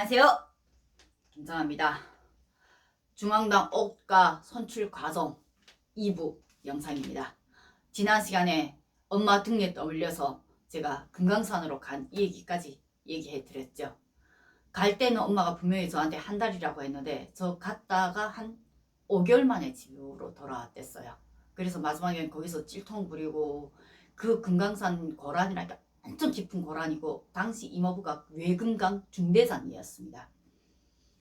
네, 안녕하세요. 김정아입니다. 중앙당 옷가 선출 과정 2부 영상입니다. 지난 시간에 엄마 등에 떠올려서 제가 금강산으로 간 이 얘기까지 얘기해 드렸죠. 갈 때는 엄마가 분명히 저한테 한 달이라고 했는데 저 갔다가 한 5개월 만에 집으로 돌아왔댔어요. 그래서 마지막엔 거기서 찔통 부리고 그 금강산 고란이라니까 엄청 깊은 고란이고 당시 이모부가 외금강 중대장이었습니다.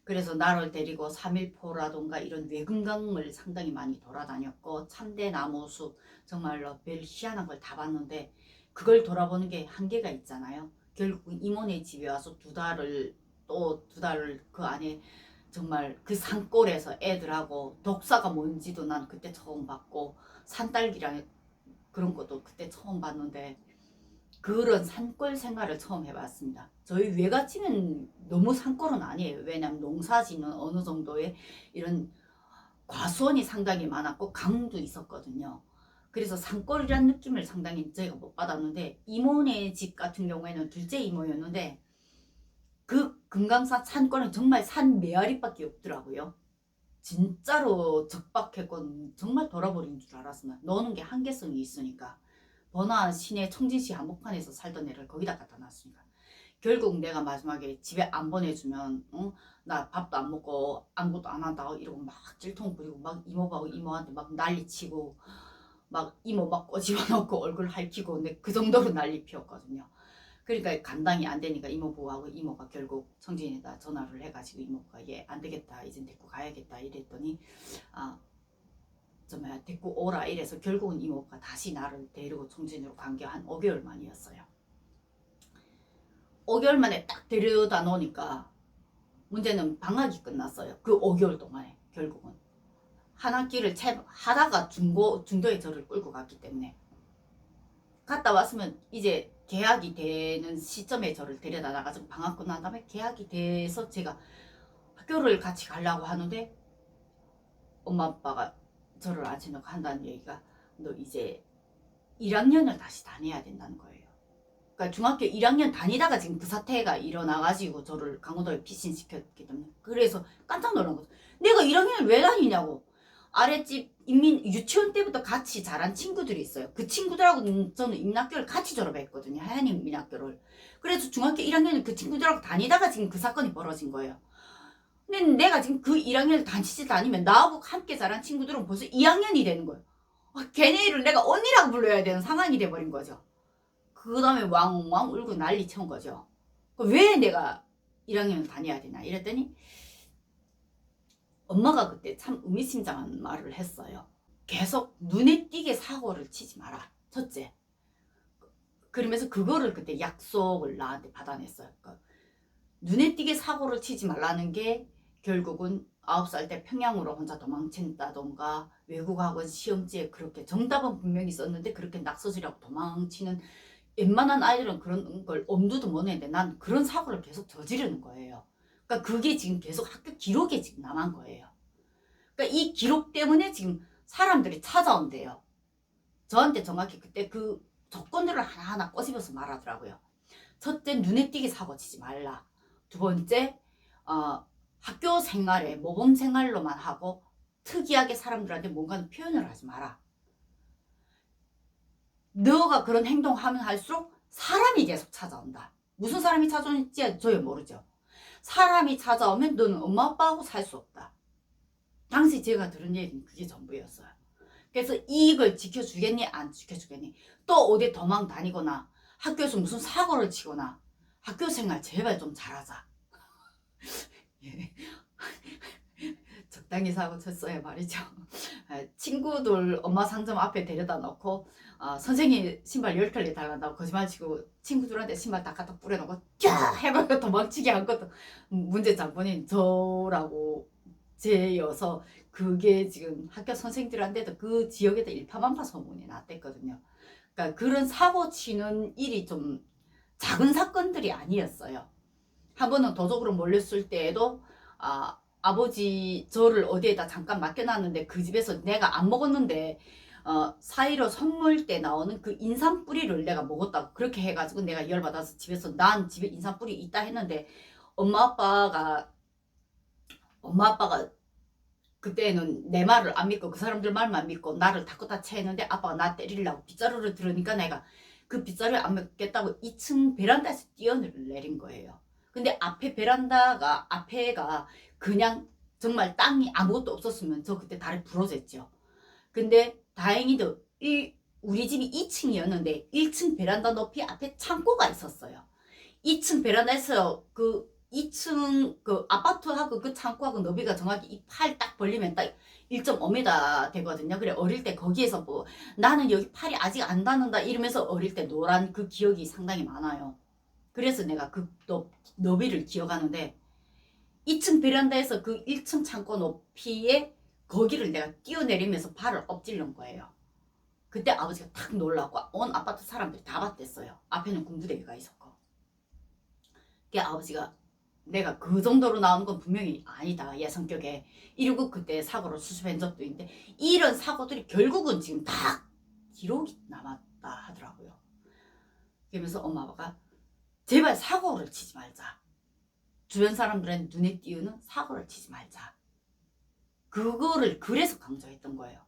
그래서 나를 데리고 3일포라던가 이런 외금강을 상당히 많이 돌아다녔고 참대나무숲 정말로 별 희한한 걸 다 봤는데 그걸 돌아보는 게 한계가 있잖아요. 결국 이모네 집에 와서 두 달을 또 두 달을 그 안에 정말 그 산골에서 애들하고 독사가 뭔지도 난 그때 처음 봤고 산딸기랑 그런 것도 그때 처음 봤는데 그런 산골 생활을 처음 해봤습니다. 저희 외갓집은 너무 산골은 아니에요. 왜냐하면 농사지는 어느 정도의 이런 과수원이 상당히 많았고 강도 있었거든요. 그래서 산골이란 느낌을 상당히 저희가 못 받았는데 이모네 집 같은 경우에는 둘째 이모였는데 그 금강산 산골은 정말 산 메아리밖에 없더라고요. 진짜로 적박했고 정말 돌아버린 줄 알았습니다. 노는 게 한계성이 있으니까. 번화한 시내 청진시 한복판에서 살던 애를 거기다 갖다 놨으니까. 결국 내가 마지막에 집에 안 보내주면 어? 나 밥도 안 먹고 아무것도 안 한다고 이러고 막 찔통 부리고 막 이모하고 이모한테 막 난리치고 막 이모 막 꼬집어 놓고 얼굴 핥히고 근데 그 정도로 난리 피웠거든요. 그러니까 감당이 안 되니까 이모부하고 이모가 결국 청진에다 전화를 해가지고 이모가 얘 안 되겠다 이젠 데리고 가야겠다 이랬더니 아 정말 데리고 오라 이래서 결국은 이모가 다시 나를 데리고 청진으로 간 게 한 5개월 만이었어요. 5개월 만에 딱 데려다 놓으니까 문제는 방학이 끝났어요. 그 5개월 동안에 결국은 한 학기를 채 하다가 중고 중도에 저를 끌고 갔기 때문에 갔다 왔으면 이제 계약이 되는 시점에 저를 데려다 나가지고 방학 끝난 다음에 계약이 돼서 제가 학교를 같이 가려고 하는데 엄마 아빠가 저를 앉혀놓고 한다는 얘기가 너 이제 1학년을 다시 다녀야 된다는 거예요. 그러니까 중학교 1학년 다니다가 지금 그 사태가 일어나가지고 저를 강원도에 피신시켰기 때문에 그래서 깜짝 놀란 거죠. 내가 1학년을 왜 다니냐고. 아랫집 인민 유치원 때부터 같이 자란 친구들이 있어요. 그 친구들하고 저는 인민학교를 같이 졸업했거든요. 하얀 인민학교를. 그래서 중학교 1학년을 그 친구들하고 다니다가 지금 그 사건이 벌어진 거예요. 근데 내가 지금 그 1학년을 다니지 않으면 나하고 함께 자란 친구들은 벌써 2학년이 되는 거예요. 아, 걔네를 내가 언니라고 불러야 되는 상황이 돼버린 거죠. 그 다음에 왕왕 울고 난리 친 거죠. 왜 내가 1학년을 다녀야 되나 이랬더니 엄마가 그때 참 의미심장한 말을 했어요. 계속 눈에 띄게 사고를 치지 마라. 첫째. 그러면서 그거를 그때 약속을 나한테 받아냈어요. 그러니까 눈에 띄게 사고를 치지 말라는 게 결국은 아홉 살때 평양으로 혼자 도망친다던가 외국 학원 시험지에 그렇게 정답은 분명히 썼는데 그렇게 낙서지라고 도망치는 웬만한 아이들은 그런 걸 엄두도 못 내는데 난 그런 사고를 계속 저지르는 거예요. 그러니까 그게 지금 계속 학교 기록에 지금 남은 거예요. 그러니까 이 기록 때문에 지금 사람들이 찾아온대요. 저한테 정확히 그때 그 조건들을 하나하나 꼬집어서 말하더라고요. 첫째, 눈에 띄게 사고 치지 말라. 두 번째, 어, 학교 생활에 모범 생활로만 하고 특이하게 사람들한테 뭔가 표현을 하지 마라. 너가 그런 행동하면 할수록 사람이 계속 찾아온다. 무슨 사람이 찾아오는지 저희 모르죠. 사람이 찾아오면 너는 엄마 아빠하고 살 수 없다. 당시 제가 들은 얘기는 그게 전부였어요. 그래서 이익을 지켜주겠니? 안 지켜주겠니? 또 어디 도망 다니거나 학교에서 무슨 사고를 치거나 학교 생활 제발 좀 잘하자. 예. 적당히 사고 쳤어요 말이죠. 아, 친구들 엄마 상점 앞에 데려다 놓고 어, 선생님 신발 10켤레 달란다고 거짓말치고 친구들한테 신발 다 갖다 뿌려놓고 쫙 해버려 도망치게 한 것도 문제 장본인 저라고 제여서 그게 지금 학교 선생들한테도 그 지역에도 일파만파 소문이 났댔거든요. 그러니까 그런 사고 치는 일이 좀 작은 사건들이 아니었어요. 한 번은 도적으로 몰렸을 때에도 아, 아버지 저를 어디에다 잠깐 맡겨놨는데 그 집에서 내가 안 먹었는데 어, 사이로 선물 때 나오는 그 인삼 뿌리를 내가 먹었다고 그렇게 해가지고 내가 열받아서 집에서 난 집에 인삼 뿌리 있다 했는데 엄마 아빠가 엄마 아빠가 그때는 내 말을 안 믿고 그 사람들 말만 믿고 나를 닦고다 채했는데 아빠가 나 때리려고 빗자루를 들으니까 내가 그 빗자루를 안 믿겠다고 2층 베란다에서 뛰어내린 거예요. 근데 앞에 베란다가 앞에가 그냥 정말 땅이 아무것도 없었으면 저 그때 다리 부러졌죠. 근데 다행히도 이 우리 집이 2층이었는데 1층 베란다 높이 앞에 창고가 있었어요. 2층 베란다에서 그 2층 그 아파트하고 그 창고하고 너비가 정확히 이 팔 딱 벌리면 딱 1.5m 되거든요. 그래 어릴 때 거기에서 뭐 나는 여기 팔이 아직 안 닿는다 이러면서 어릴 때 노란 그 기억이 상당히 많아요. 그래서 내가 그 높, 너비를 기억하는데 2층 베란다에서 그 1층 창고 높이에 거기를 내가 뛰어내리면서 발을 엎질른 거예요. 그때 아버지가 탁 놀라고 온 아파트 사람들이 다 봤댔어요. 앞에는 군부대가 있었고. 그 아버지가 내가 그 정도로 나오는 건 분명히 아니다. 얘 성격에. 이러고 그때 사고를 수습한 적도 있는데 이런 사고들이 결국은 지금 다 기록이 남았다 하더라고요. 그러면서 엄마 아빠가 제발 사고를 치지 말자. 주변 사람들은 눈에 띄우는 사고를 치지 말자. 그거를 그래서 강조했던 거예요.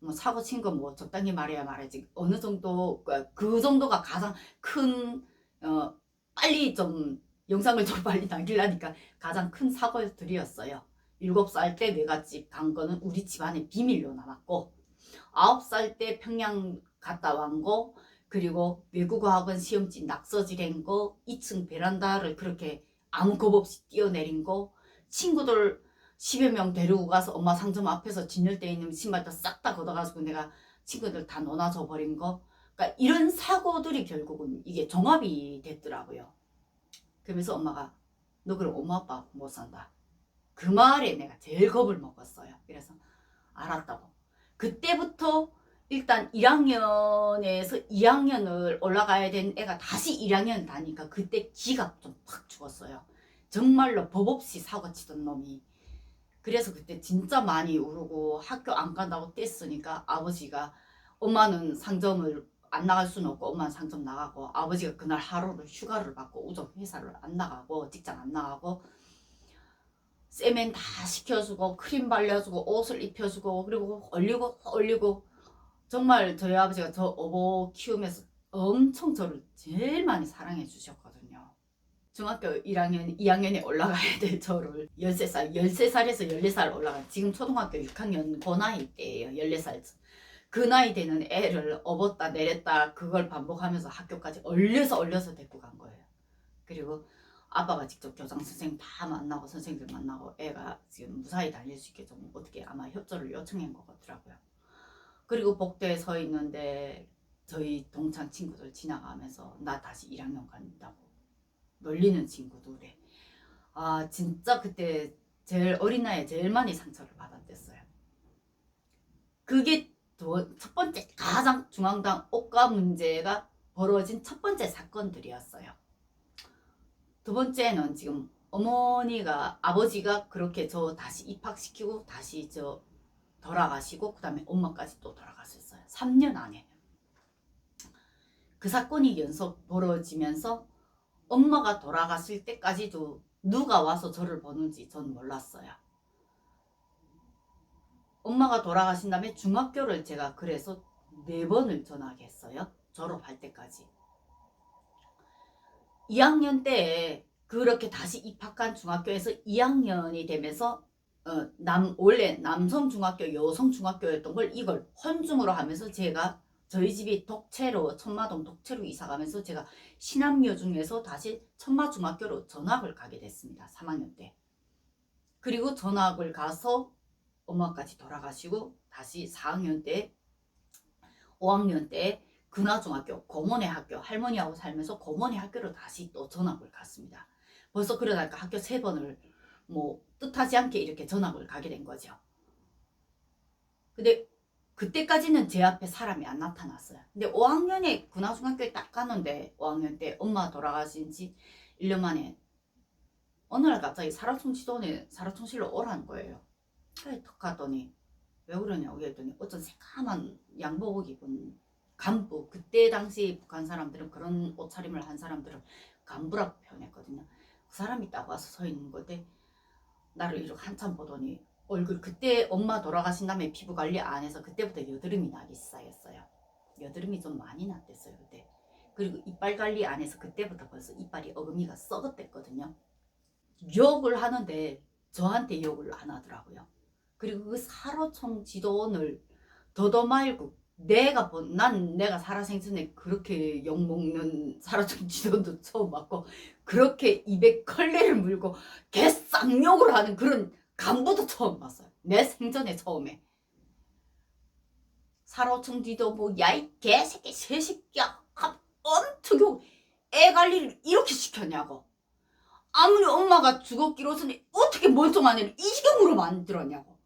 뭐 사고 친 거 뭐 적당히 말해야 말하지 어느 정도 그- 그 정도가 가장 큰 어, 빨리 좀 영상을 좀 빨리 남기려니까 가장 큰 사고들이었어요. 일곱 살 때 외갓집 간 거는 우리 집안의 비밀로 남았고 아홉 살 때 평양 갔다 완거 그리고 외국어 학원 시험지 낙서 지낸 거 2층 베란다를 그렇게 아무 겁 없이 뛰어내린 거 친구들 10여 명 데리고 가서 엄마 상점 앞에서 진열대 있는 신발도 싹다 걷어가지고 내가 친구들 다 넣어놔줘 버린 거. 그러니까 이런 사고들이 결국은 이게 종합이 됐더라고요. 그러면서 엄마가 너 그럼 엄마 아빠 못 산다. 그 말에 내가 제일 겁을 먹었어요. 그래서 알았다고. 그때부터 일단 1학년에서 2학년을 올라가야 된 애가 다시 1학년 다니까 그때 기가 좀 팍 죽었어요. 정말로 법 없이 사고 치던 놈이. 그래서 그때 진짜 많이 울고 학교 안 간다고 뗐으니까 아버지가 엄마는 상점을 안 나갈 수는 없고 엄마는 상점 나가고 아버지가 그날 하루를 휴가를 받고 우정 회사를 안 나가고 직장 안 나가고 세면 다 시켜주고 크림 발려주고 옷을 입혀주고 그리고 얼리고 얼리고 정말 저희 아버지가 저 어버 키우면서 엄청 저를 제일 많이 사랑해 주셨거든요. 중학교 1학년, 2학년에 올라가야 될 저를 13살, 13살에서 14살 올라가 지금 초등학교 6학년 그 나이 때예요. 14살. 그 나이 되는 애를 업었다 내렸다 그걸 반복하면서 학교까지 얼려서 얼려서 데리고 간 거예요. 그리고 아빠가 직접 교장 선생님 다 만나고 선생님들 만나고 애가 지금 무사히 다닐 수 있게 좀 어떻게 아마 협조를 요청한 것 같더라고요. 그리고 복도에 서 있는데 저희 동창 친구들 지나가면서 나 다시 1학년 간다고 놀리는 친구들에 아 진짜 그때 제일 어린 나이에 제일 많이 상처를 받았댔어요. 그게 두- 첫 번째 가장 중앙당 옷가 문제가 벌어진 첫 번째 사건들이었어요. 두 번째는 지금 어머니가 아버지가 그렇게 저 다시 입학시키고 다시 저 돌아가시고 그 다음에 엄마까지 또 돌아가셨어요. 3년 안에. 그 사건이 연속 벌어지면서 엄마가 돌아갔을 때까지도 누가 와서 저를 보는지 전 몰랐어요. 엄마가 돌아가신 다음에 중학교를 제가 그래서 네 번을 전학했어요. 했어요. 졸업할 때까지. 2학년 때 그렇게 다시 입학한 중학교에서 2학년이 되면서 어, 남 원래 남성 중학교, 여성 중학교였던 걸 이걸 혼중으로 하면서 제가 저희 집이 독채로 천마동 독채로 이사 가면서 제가 신암여 중에서 다시 천마 중학교로 전학을 가게 됐습니다. 3학년 때. 그리고 전학을 가서 엄마까지 돌아가시고 다시 4학년 때 5학년 때 근화중학교 고모네 학교 할머니하고 살면서 고모네 학교로 다시 또 전학을 갔습니다. 벌써 그러다가 학교 세 번을 뭐 뜻하지 않게 이렇게 전학을 가게 된 거죠. 근데 그때까지는 제 앞에 사람이 안 나타났어요. 근데 5학년에 군화중학교에 딱 가는데 5학년 때 엄마 돌아가신 지 1년 만에 어느 날 갑자기 사라총시도에 사라총실로 오라는 거예요. 그래 턱 갔더니 왜 그러냐고 했더니 어떤 새까만 양복 입은 간부 그때 당시 북한 사람들은 그런 옷차림을 한 사람들은 간부라고 표현했거든요. 그 사람이 딱 와서 서 있는 건데 나를 이렇게 한참 보더니 얼굴 그때 엄마 돌아가신 다음에 피부 관리 안 해서 그때부터 여드름이 나기 시작했어요. 여드름이 좀 많이 났댔어요 그때. 그리고 이빨 관리 안 해서 그때부터 벌써 이빨이 어금니가 썩었댔거든요. 욕을 하는데 저한테 욕을 안 하더라고요. 그리고 그 사로총 지도원을 더더 말고 내가 본, 난 내가 살아생전에 그렇게 욕먹는 사로총 지도원도 처음 봤고 그렇게 입에 걸레를 물고 개쌍욕을 하는 그런 간부도 처음 봤어요. 내 생전에 처음에. 사로총 지도 뭐 야이 개새끼 새새끼야 하- 엄청 욕. 애 관리를 이렇게 시켰냐고. 아무리 엄마가 죽었기로서는 어떻게 멀쩡한 애를 이 지경으로 만들었냐고.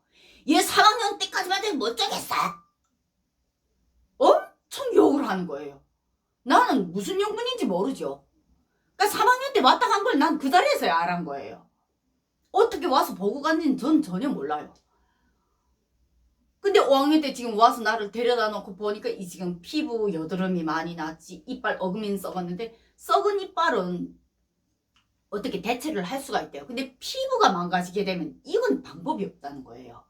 얘 3학년 때까지만 해도 멀쩡했어. 엄청 욕을 하는 거예요. 나는 무슨 용문인지 모르죠. 그러니까 3학년 때 왔다 간 걸 난 그 자리에서야 알한 거예요. 어떻게 와서 보고 갔는지 전 전혀 몰라요. 근데 5학년 때 지금 와서 나를 데려다 놓고 보니까 이 지금 피부 여드름이 많이 났지 이빨 어금니는 썩었는데 썩은 이빨은 어떻게 대체를 할 수가 있대요. 근데 피부가 망가지게 되면 이건 방법이 없다는 거예요.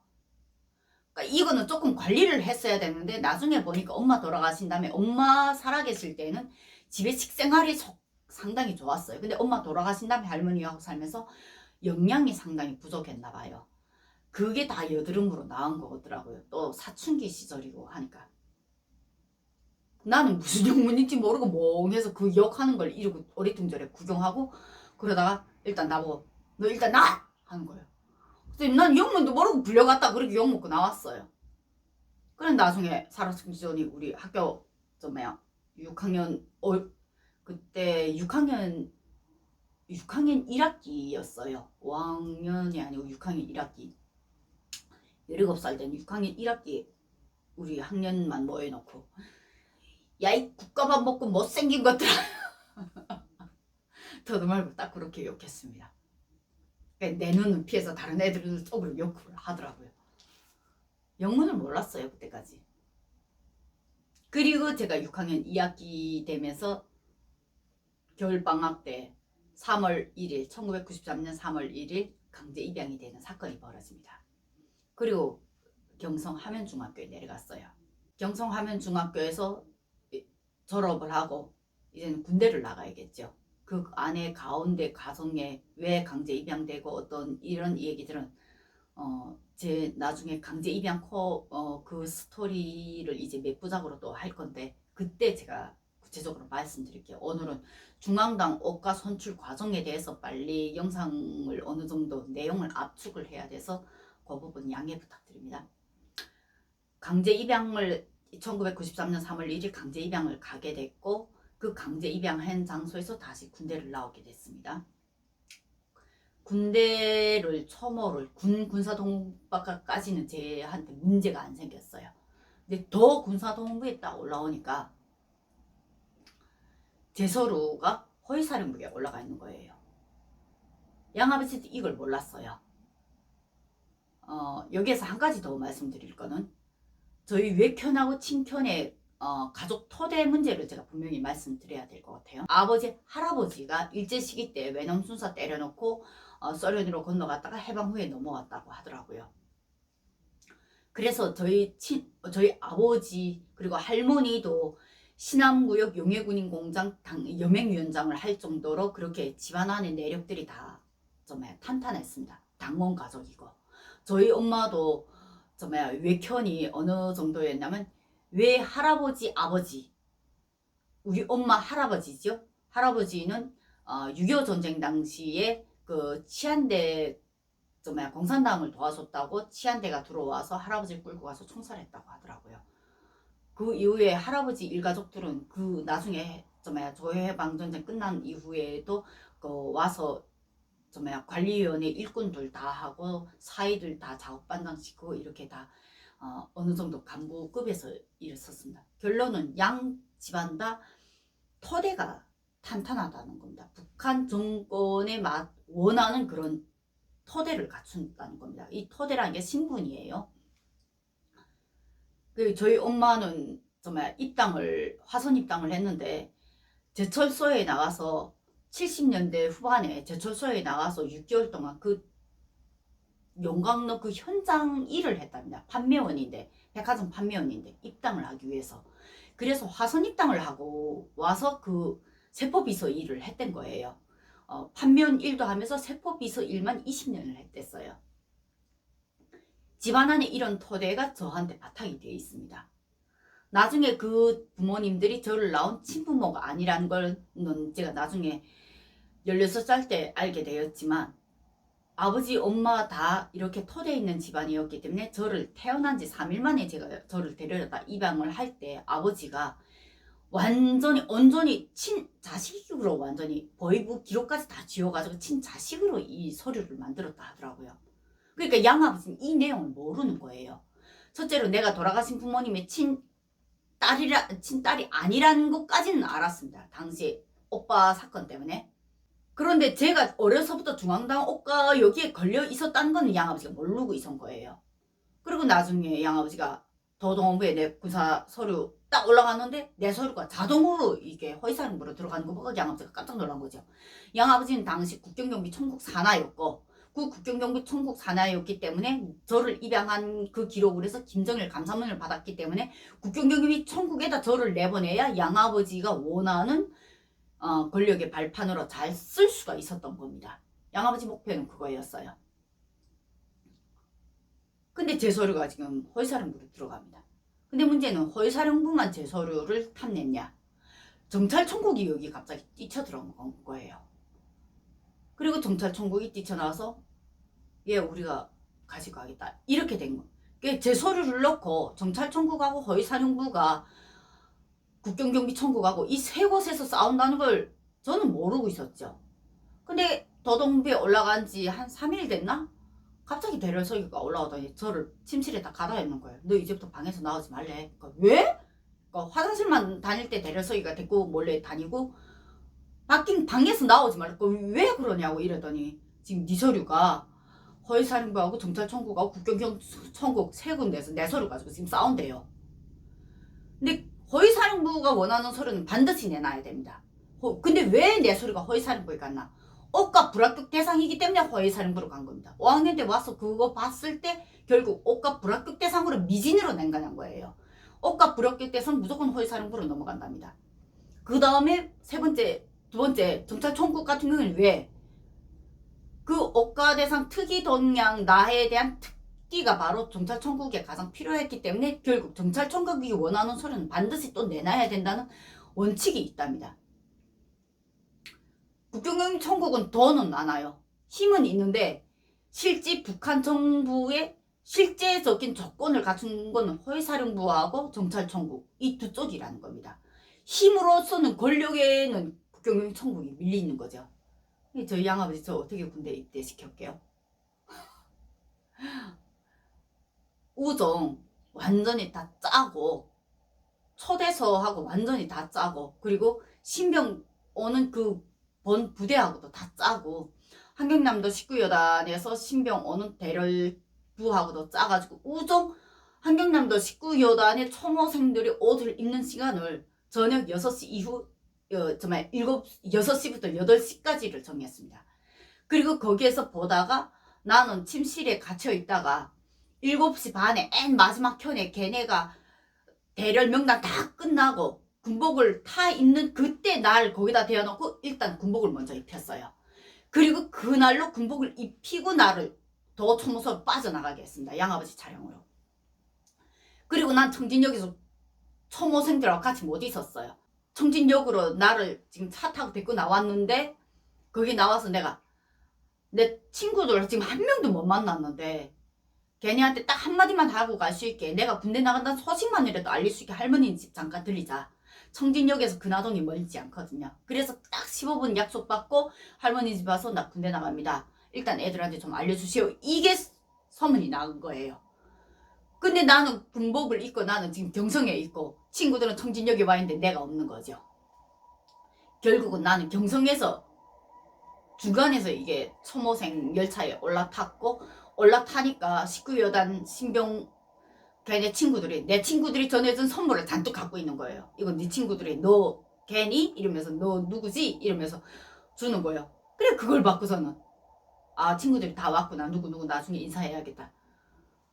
그러니까 이거는 조금 관리를 했어야 되는데 나중에 보니까 엄마 돌아가신 다음에 엄마 살아계실 때는 집에 식생활이 소- 상당히 좋았어요. 근데 엄마 돌아가신 다음에 할머니하고 살면서 영양이 상당히 부족했나 봐요. 그게 다 여드름으로 나온 거더라고요. 또 사춘기 시절이고 하니까. 나는 무슨 영문인지 모르고 멍해서 그 욕하는 걸 이러고 어리둥절해 구경하고 그러다가 일단 나보고 너 일단 나! 하는 거예요. 그래서 난 영문도 모르고 불려갔다 그렇게 욕 먹고 나왔어요. 그래 나중에 사라승지전이 우리 학교 좀 뭐야 6학년 어 그때 6학년 6학년 1학기였어요. 5학년이 아니고 6학년 1학기. 17살 된 6학년 1학기 우리 학년만 모여놓고 야이 국가밥 먹고 못생긴 것들아 저도 말고 딱 그렇게 욕했습니다. 그러니까 내 눈은 피해서 다른 애들은 속으로 욕을 하더라고요. 영문을 몰랐어요 그때까지. 그리고 제가 6학년 2학기 되면서 겨울방학 때 3월 1일 1993년 3월 1일 강제 입양이 되는 사건이 벌어집니다. 그리고 경성 하면중학교에 내려갔어요. 경성 하면중학교에서 졸업을 하고 이제는 군대를 나가야겠죠. 그 안에 가운데 가정에 왜 강제 입양되고 어떤 이런 얘기들은 어 제 나중에 강제 입양 코어그 스토리를 이제 몇 부작으로 또 할 건데 그때 제가 구체적으로 말씀드릴게요. 오늘은 중앙당 옷가 선출 과정에 대해서 빨리 영상을 어느 정도 내용을 압축을 해야 돼서 그 부분 양해 부탁드립니다. 강제 입양을 1993년 3월 1일 강제 입양을 가게 됐고 그 강제 입양한 장소에서 다시 군대를 나오게 됐습니다. 군대를 처모를 군 군사동부까지는 제한테 문제가 안 생겼어요. 근데 더 군사동부에 딱 올라오니까 제 서류가 허위사령부에 올라가 있는 거예요. 양아버지도 이걸 몰랐어요. 어, 여기에서 한 가지 더 말씀드릴 거는 저희 외편하고 친편의 어, 가족 토대 문제를 제가 분명히 말씀드려야 될 것 같아요. 아버지, 할아버지가 일제 시기 때 외놈 순사 때려놓고 어, 소련으로 건너갔다가 해방 후에 넘어왔다고 하더라고요. 그래서 저희 친, 어, 저희 아버지 그리고 할머니도 신암구역 용해군인공장 당, 여맹위원장을 할 정도로 그렇게 집안 안의 내력들이 다 정말 탄탄했습니다. 당원 가족이고 저희 엄마도 정말 외편이 어느 정도였냐면 외 할아버지 아버지 우리 엄마 할아버지죠. 할아버지는 어, 6.25 전쟁 당시에 그 치안대 정말 공산당을 도와줬다고 치안대가 들어와서 할아버지를 끌고 가서 총살했다고 하더라고요. 그 이후에 할아버지 일가족들은 그 나중에 정말 조해 방 전쟁 끝난 이후에도 그 와서 정말 관리위원회 일꾼들 다 하고 사이들 다 작업반장 시키고 이렇게 다 어, 어느 정도 간부급에서 일했었습니다. 결론은 양 집안 다 토대가 탄탄하다는 겁니다. 북한 정권의 맛 원하는 그런 토대를 갖춘다는 겁니다. 이 토대라는 게 신분이에요. 그 저희 엄마는 정말 입당을 화선 입당을 했는데 제철소에 나가서 70년대 후반에 제철소에 나가서 6개월 동안 그 용광로 그 현장 일을 했답니다. 판매원인데 백화점 판매원인데 입당을 하기 위해서 그래서 화선 입당을 하고 와서 그 세포비서 일을 했던 거예요. 어, 판매원 일도 하면서 세포비서 일만 20년을 했댔어요. 집안 안에 이런 토대가 저한테 바탕이 되어 있습니다. 나중에 그 부모님들이 저를 낳은 친부모가 아니라는 걸는 제가 나중에 16살 때 알게 되었지만 아버지, 엄마 다 이렇게 토대 있는 집안이었기 때문에 저를 태어난 지 3일 만에 제가 저를 데려다 입양을 할 때 아버지가 완전히 온전히 친자식으로 완전히 보이부 기록까지 다 지워가지고 친자식으로 이 서류를 만들었다 하더라고요. 그러니까 양아버지는 이 내용을 모르는 거예요. 첫째로 내가 돌아가신 부모님의 친 딸이라 친 딸이 아니라는 것까지는 알았습니다. 당시 오빠 사건 때문에. 그런데 제가 어려서부터 중앙당 옷가 여기에 걸려 있었다는 거는 양아버지가 모르고 있었던 거예요. 그리고 나중에 양아버지가 도동부에 내 군사 서류 딱 올라갔는데 내 서류가 자동으로 이게 허위사령부로 들어가는 거 보고 양아버지가 깜짝 놀란 거죠. 양아버지는 당시 국경경비 총국 산하였고 그 국경경비 총국 산하였기 때문에 저를 입양한 그 기록을 해서 김정일 감사문을 받았기 때문에 국경경비 총국에다 저를 내보내야 양아버지가 원하는 어, 권력의 발판으로 잘 쓸 수가 있었던 겁니다. 양아버지 목표는 그거였어요. 근데 제 서류가 지금 허위사령부로 들어갑니다. 근데 문제는 허위사령부만 제 서류를 탐냈냐? 정찰총국이 여기 갑자기 뛰쳐들어온 거예요. 그리고 정찰총국이 뛰쳐나와서 얘 우리가 가지고 가겠다. 이렇게 된 거. 제 서류를 넣고 정찰총국하고 허위사령부가 국경경비청국하고 이 세 곳에서 싸운다는 걸 저는 모르고 있었죠. 근데 더동부에 올라간 지 한 3일 됐나? 갑자기 대련서기가 올라오더니 저를 침실에 다 가다 있는 거예요. 너 이제부터 방에서 나오지 말래. 그러니까 왜? 그러니까 화장실만 다닐 때 대련서기가 됐고 몰래 다니고 바뀐 방에서 나오지 말고 왜 그러냐고 이러더니 지금 네 서류가 허위사령부하고 경찰청국하고 국경청국 세 군데에서 내 서류 가지고 지금 싸운대요. 근데 허위사령부가 원하는 서류는 반드시 내놔야 됩니다. 허, 근데 왜 내 서류가 허위사령부에 갔나? 옷과 불합격 대상이기 때문에 허위사령부로 간 겁니다. 5학년 때 와서 그거 봤을 때 결국 옷과 불합격 대상으로 미진으로 nen가는 거예요. 옷과 불합격 대상 무조건 허위사령부로 넘어간답니다. 그 다음에 세 번째, 두 번째 정찰총국 같은 경우는 왜? 그 옷과 대상 특이 동양 나에 대한 특기가 바로 정찰총국에 가장 필요했기 때문에 결국 정찰총국이 원하는 서류는 반드시 또 내놔야 된다는 원칙이 있답니다. 국경경 청국은 돈은 많아요. 힘은 있는데 실제 북한 정부의 실제적인 조건을 갖춘 거는 허위사령부하고 정찰청국 이 두 쪽이라는 겁니다. 힘으로서는 권력에는 국경경 청국이 밀리는 거죠. 저희 양아버지 저 어떻게 군대 입대 시켰게요? 우정 완전히 다 짜고 초대서하고 완전히 다 짜고 그리고 신병 오는 그 본 부대하고도 다 짜고 한경남도 19여단에서 신병 오는 대열부하고도 짜가지고 우정 한경남도 19여단의 초모생들이 옷을 입는 시간을 저녁 6시 이후 어, 정말 7, 6시부터 8시까지를 정했습니다. 그리고 거기에서 보다가 나는 침실에 갇혀 있다가 7시 반에 앤 마지막 편에 걔네가 대열 명단 다 끝나고 군복을 타 입는 그때 날 거기다 대어놓고 일단 군복을 먼저 입혔어요. 그리고 그날로 군복을 입히고 나를 더 초모서 빠져나가게 했습니다. 양아버지 차량으로. 그리고 난 청진역에서 초모생들하고 같이 못 있었어요. 청진역으로 나를 지금 차 타고 데리고 나왔는데 거기 나와서 내가 내 친구들 지금 한 명도 못 만났는데 걔네한테 딱 한마디만 하고 갈 수 있게 내가 군대 나간다는 소식만이라도 알릴 수 있게 할머니 집 잠깐 들리자. 청진역에서 근화동이 멀지 않거든요. 그래서 딱 15분 약속 받고 할머니 집 와서 나 군대 나갑니다. 일단 애들한테 좀 알려주시오. 이게 소문이 나은 거예요. 근데 나는 군복을 입고 나는 지금 경성에 있고 친구들은 청진역에 와 있는데 내가 없는 거죠. 결국은 나는 경성에서 주간에서 이게 초모생 열차에 올라탔고 올라타니까 19여단 신병 걔네 친구들이 내 친구들이 전해준 선물을 잔뜩 갖고 있는 거예요. 이건 네 친구들이 너 걔니? 이러면서 너 누구지? 이러면서 주는 거예요. 그래 그걸 받고서는 아 친구들이 다 왔구나 누구 누구 나중에 인사해야겠다.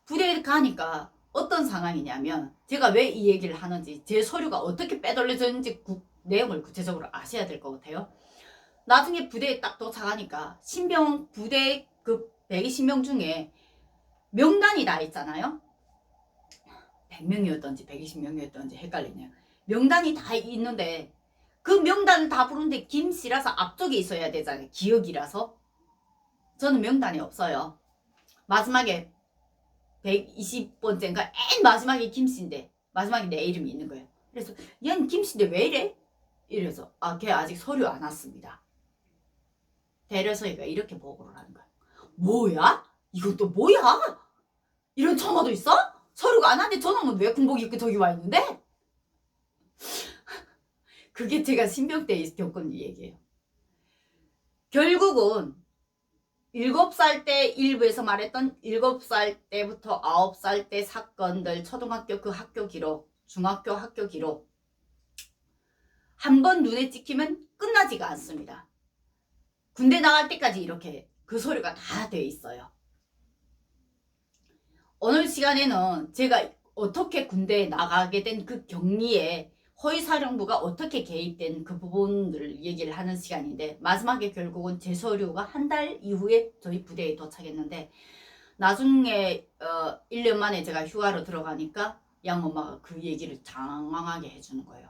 부대에 가니까 어떤 상황이냐면 제가 왜 이 얘기를 하는지 제 서류가 어떻게 빼돌려졌는지 구- 내용을 구체적으로 아셔야 될 것 같아요. 나중에 부대에 딱 도착하니까 신병 부대 그 120명 중에 명단이 다 있잖아요. 100명이었던지 120명이었던지 헷갈리네요. 명단이 다 있는데 그 명단을 다 부르는데 김씨라서 앞쪽에 있어야 되잖아요. 기억이라서. 저는 명단이 없어요. 마지막에 120번째인가 맨 마지막에 김씨인데 마지막에 내 이름이 있는 거예요. 그래서 얘는 김씨인데 왜 이래? 이래서 아 걔 아직 서류 안 왔습니다. 대려서이가 이렇게 보고를 하는 거야. 뭐야? 이건 또 뭐야? 이런 처마도 있어? 서류가 안 왔는데 저놈은 왜 군복 입고 저기 와 있는데? 그게 제가 신병 때 겪은 얘기예요. 결국은 일곱 살 때 일부에서 말했던 일곱 살 때부터 아홉 살 때 사건들 초등학교 그 학교 기록 중학교 학교 기록 한 번 눈에 찍히면 끝나지가 않습니다. 군대 나갈 때까지 이렇게 그 소리가 다 돼 있어요. 오늘 시간에는 제가 어떻게 군대에 나가게 된 그 경리에 허위사령부가 어떻게 개입된 그 부분들을 얘기를 하는 시간인데 마지막에 결국은 제 서류가 한 달 이후에 저희 부대에 도착했는데 나중에 어 1년 만에 제가 휴가로 들어가니까 양엄마가 그 얘기를 장황하게 해주는 거예요.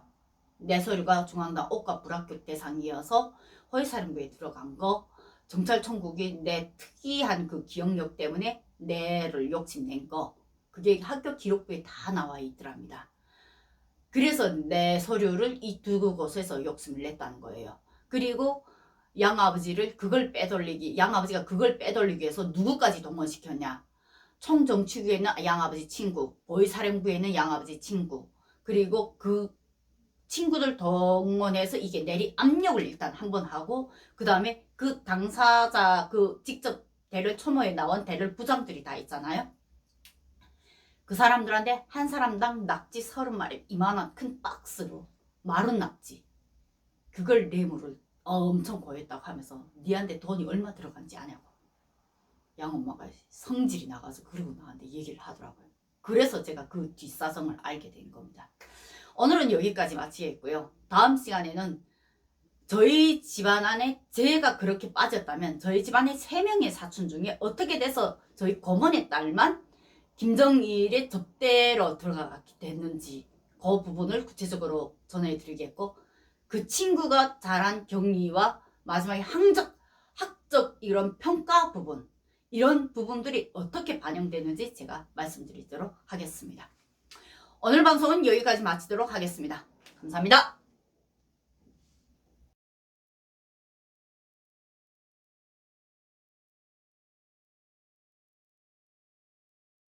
내 서류가 중앙당 옥과 불합격 대상이어서 허위사령부에 들어간 거 정찰 총국이 내 특이한 그 기억력 때문에 내를 욕심낸 거 그게 학교 기록부에 다 나와 있더랍니다. 그래서 내 서류를 이 두 곳에서 욕심을 냈다는 거예요. 그리고 양아버지를 그걸 빼돌리기 양아버지가 그걸 빼돌리기 위해서 누구까지 동원시켰냐 총정치구에는 양아버지 친구 보이사령부에는 양아버지 친구 그리고 그 친구들 동원해서 이게 내리 압력을 일단 한번 하고 그 다음에 그 당사자 그 직접 대를 초모에 나온 대를 부장들이 다 있잖아요. 그 사람들한테 한 사람당 낙지 서른 마리 이만한 큰 박스로 마른 낙지 그걸 뇌물을 엄청 고했다고 하면서 니한테 돈이 얼마 들어간지 아냐고 양엄마가 성질이 나가서 그러고 나한테 얘기를 하더라고요. 그래서 제가 그 뒷사정을 알게 된 겁니다. 오늘은 여기까지 마치겠고요. 다음 시간에는 저희 집안 안에 제가 그렇게 빠졌다면 저희 집안에 세 명의 사촌 중에 어떻게 돼서 저희 고모의 딸만 김정일의 접대로 들어가게 됐는지 그 부분을 구체적으로 전해드리겠고 그 친구가 잘한 격리와 마지막에 학적, 학적 이런 평가 부분 이런 부분들이 어떻게 반영되는지 제가 말씀드리도록 하겠습니다. 오늘 방송은 여기까지 마치도록 하겠습니다. 감사합니다.